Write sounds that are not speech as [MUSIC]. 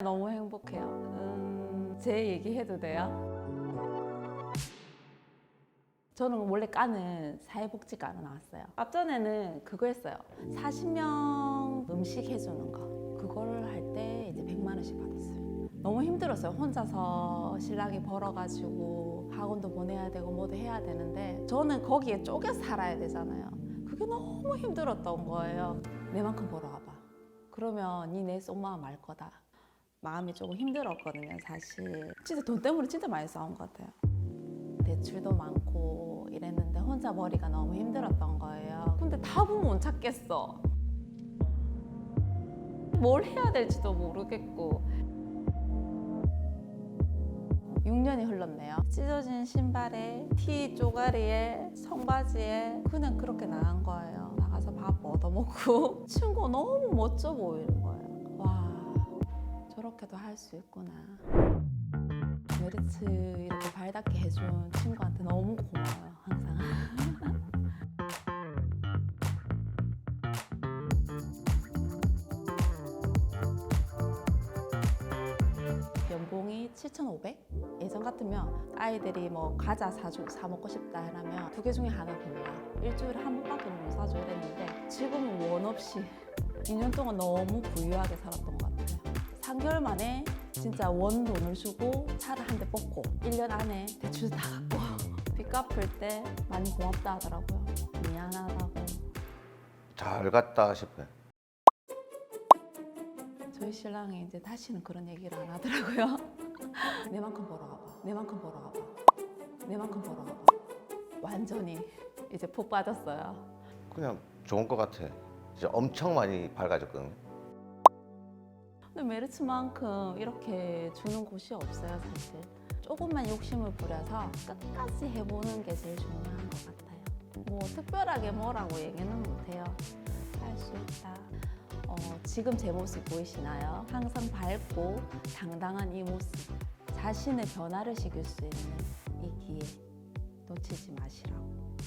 너무 행복해요. 음, 제 얘기해도 돼요? 저는 원래 까는 사회복지과로 나왔어요. 앞전에는 그거 했어요. 40명 음식 해주는 거. 그거를 할 때 이제 100만 원씩 받았어요. 너무 힘들었어요. 혼자서 신랑이 벌어가지고 학원도 보내야 되고 뭐도 해야 되는데 저는 거기에 쪼개 살아야 되잖아요. 그게 너무 힘들었던 거예요. 내만큼 벌어와봐. 그러면 니내 속마음 알 거다. 마음이 조금 힘들었거든요, 사실. 진짜 돈 때문에 진짜 많이 싸운 것 같아요. 대출도 많고 이랬는데 혼자 머리가 너무 힘들었던 거예요. 근데 답은 못 찾겠어. 뭘 해야 될지도 모르겠고. 6년이 흘렀네요. 찢어진 신발에 티 쪼가리에 청바지에 그냥 그렇게 나간 거예요. 나가서 밥 얻어먹고 [LAUGHS] 친구가 너무 멋져 보이는 거예요. 와 저렇게도 할 수 있구나. 메리츠 이렇게 발닿게 해준 친구한테 너무 고마워요 항상. [LAUGHS] 연봉이 7,500? 예전 같으면 아이들이 뭐 과자 사주 사 먹고 싶다 하면 두 개 중에 하나 골라 일주일에 한 번밖에 못 사줘야 되는데 지금은 원 없이 2년 동안 너무 부유하게 살았던 것 같아요 3개월 만에 진짜 원 돈을 주고 차를 한 대 뽑고 1년 안에 대출 다 갚고 [LAUGHS] 빚 갚을 때 많이 고맙다 하더라고요 미안하다고 잘 갔다 싶어요. 저희 신랑이 이제 다시는 그런 얘기를 안 하더라고요. [LAUGHS] 내만큼 벌어가봐. 내만큼 벌어가봐. 내만큼 벌어가봐. 완전히 이제 폭 빠졌어요. 그냥 좋은 것 같아. 진짜 엄청 많이 밝아졌거든요. 근데 메르츠만큼 이렇게 주는 곳이 없어요, 사실. 조금만 욕심을 부려서 끝까지 해보는 게 제일 중요한 것 같아요. 뭐 특별하게 뭐라고 얘기는 못해요. 할 수 있다. 어, 지금 제 모습 보이시나요? 항상 밝고 당당한 이 모습. 자신의 변화를 시킬 수 있는 이 기회 놓치지 마시라고.